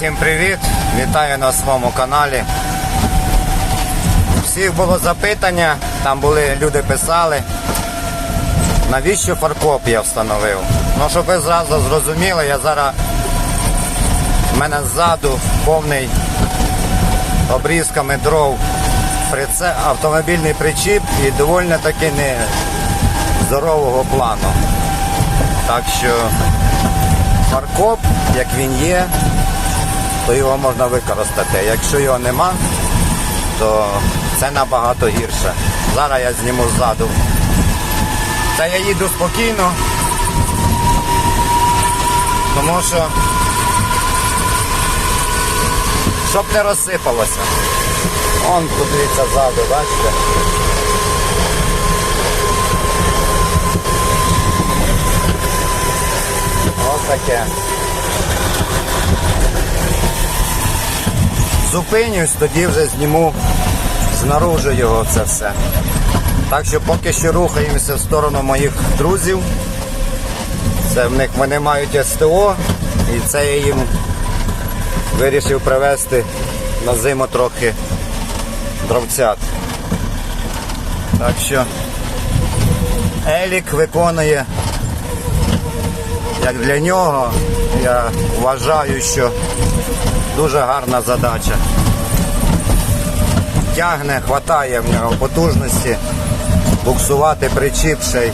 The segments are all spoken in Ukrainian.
Всім привіт! Вітаю на своєму каналі. Всіх було запитання, там були люди писали, навіщо фаркоп я встановив. Ну, щоб ви зразу зрозуміли, я зараз в мене ззаду повний обрізками дров прице, автомобільний причіп і доволі таки не здорового плану. Так що фаркоп, як він є, то його можна використати. Якщо його нема, то це набагато гірше. Зараз я зніму ззаду. Це я їду спокійно, тому що щоб не розсипалося. Вон подивіться ззаду, бачите? Ось таке. Зупинюсь, тоді вже зніму знаружи його це все. Так що поки що рухаємося в сторону моїх друзів. Це в них вони мають СТО і це я їм вирішив привезти на зиму трохи дровцят. Так що Елік виконує, як для нього, я вважаю, що дуже гарна задача. Тягне, хватає в нього потужності буксувати причіп ще й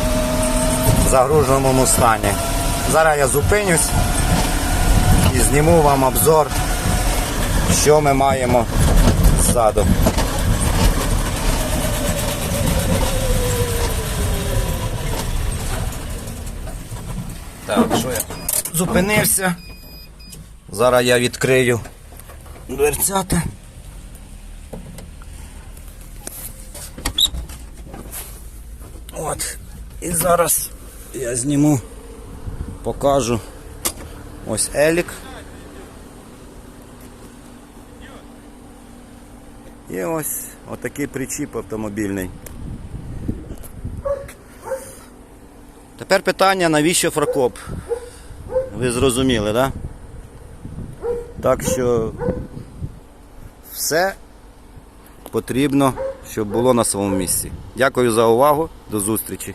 в загруженому стані. Зараз я зупинюсь і зніму вам обзор, що ми маємо ззаду. Так, що я зупинився. Зараз я відкрию дверцята. От. І зараз я зніму, покажу ось елік. І ось отакий причіп автомобільний. Тепер питання, навіщо фракоп? Ви зрозуміли? Да? Так що все потрібно, щоб було на своєму місці. Дякую за увагу. До зустрічі.